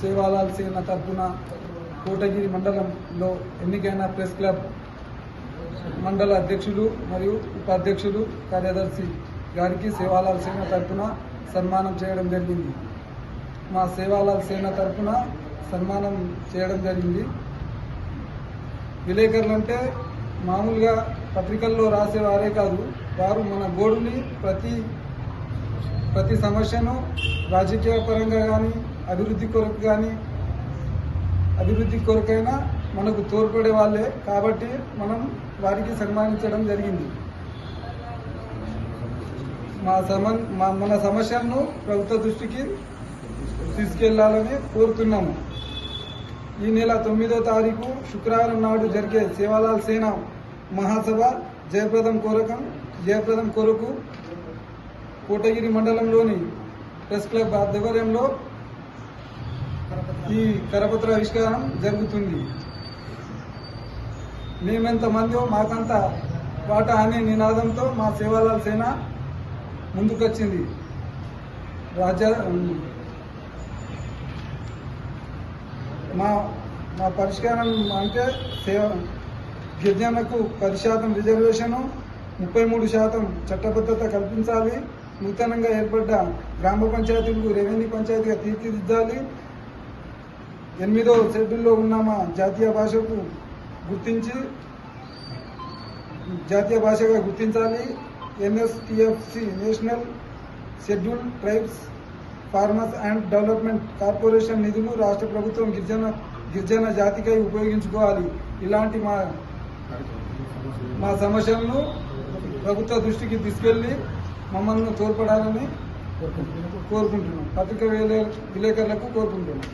సేన తరఫున కోటగిరి మండలంలో ఎన్నికైన ప్రెస్ క్లబ్ మండల అధ్యక్షులు మరియు ఉపాధ్యక్షులు కార్యదర్శి గారికి సేవాలాల్ సేన తరఫున సన్మానం చేయడం జరిగింది. మా సేవాలాల్ సేన తరఫున సన్మానం చేయడం జరిగింది. విలేకరులు అంటే మామూలుగా పత్రికల్లో రాసేవారే కాదు వారు మన గోడుని ప్రతి ప్రతి సమస్యను రాజకీయ పరంగా కానీ అభివృద్ధి కొరకు కానీ అభివృద్ధి కొరకైనా మనకు తోడ్పడే వాళ్ళే. కాబట్టి మనం వారికి సన్మానించడం జరిగింది. మా సమ మా మన సమస్యలను ప్రభుత్వ దృష్టికి తీసుకెళ్ళాలని కోరుతున్నాము. ఈ నెల తొమ్మిదో తారీఖు శుక్రవారం నాడు జరిగే సేవాలాల్ సేన మహాసభ జయప్రదం కోరకం జయప్రదం కొరకు కోటగిరి మండలంలోని ప్రెస్ క్లబ్ ఆధ్వర్యంలో ఈ కరపత్ర ఆవిష్కారం జరుగుతుంది. మేమెంతమందో మాకంత వాటా అనే నినాదంతో మా సేవాలాల్ సేన ముందుకొచ్చింది. రాజా మా మా పరిష్కారం అంటే సేవ గిరిజనులకు పది శాతం రిజర్వేషను ముప్పై మూడు శాతం చట్టబద్ధత కల్పించాలి నూతనంగా ఏర్పడ్డ గ్రామ పంచాయతీలకు రెవెన్యూ పంచాయతీగా తీర్చిదిద్దాలి ఎనిమిదో షెడ్యూల్లో ఉన్న మా జాతీయ భాషకు గుర్తించి జాతీయ భాషగా గుర్తించాలి. NSTFC national scheduled tribes farmers and development corporation నిధులు రాష్ట్ర ప్రభుత్వం గిరిజన గిరిజన జాతికై ఉపయోగించుకోవాలి. ఇలాంటి మా మా సమస్యలను ప్రభుత్వ దృష్టికి తీసుకెళ్ళి మమ్మల్ని తోడ్పడాలని కోరుకుంటున్నాం. పత్రిక విలేకరులకు కోరుకుంటున్నాం.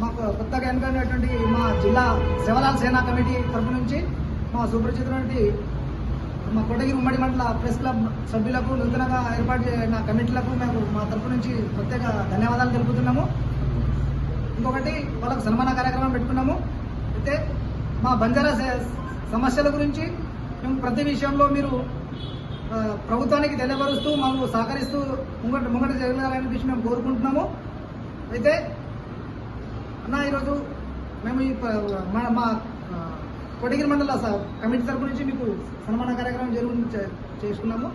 మాకు కొత్తగా ఎన్నుకున్నటువంటి మా జిల్లా శివలాల్ సేనా కమిటీ తరపు నుంచి మా సుపరిచితులైనటువంటి మా కొట్టగిరి ఉమ్మడి మండల ప్రెస్ క్లబ్ సభ్యులకు నూతనంగా ఏర్పాటు చేసిన కమిటీలకు మేము మా తరపు నుంచి ప్రత్యేక ధన్యవాదాలు తెలుపుతున్నాము. ఇంకొకటి వాళ్ళకు సన్మాన కార్యక్రమం పెట్టుకున్నాము. అయితే మా బంజారా సమస్యల గురించి మేము ప్రతి విషయంలో మీరు ప్రభుత్వానికి తెలియపరుస్తూ మాకు సహకరిస్తూ ముంగట ముంగట జరగాలని విషయం మేము కోరుకుంటున్నాము. అయితే అన్న ఈరోజు మేము ఈ మా మా మండల కమిటీ తరపు నుంచి మీకు సన్మాన కార్యక్రమం జరుగు చేసుకున్నాము.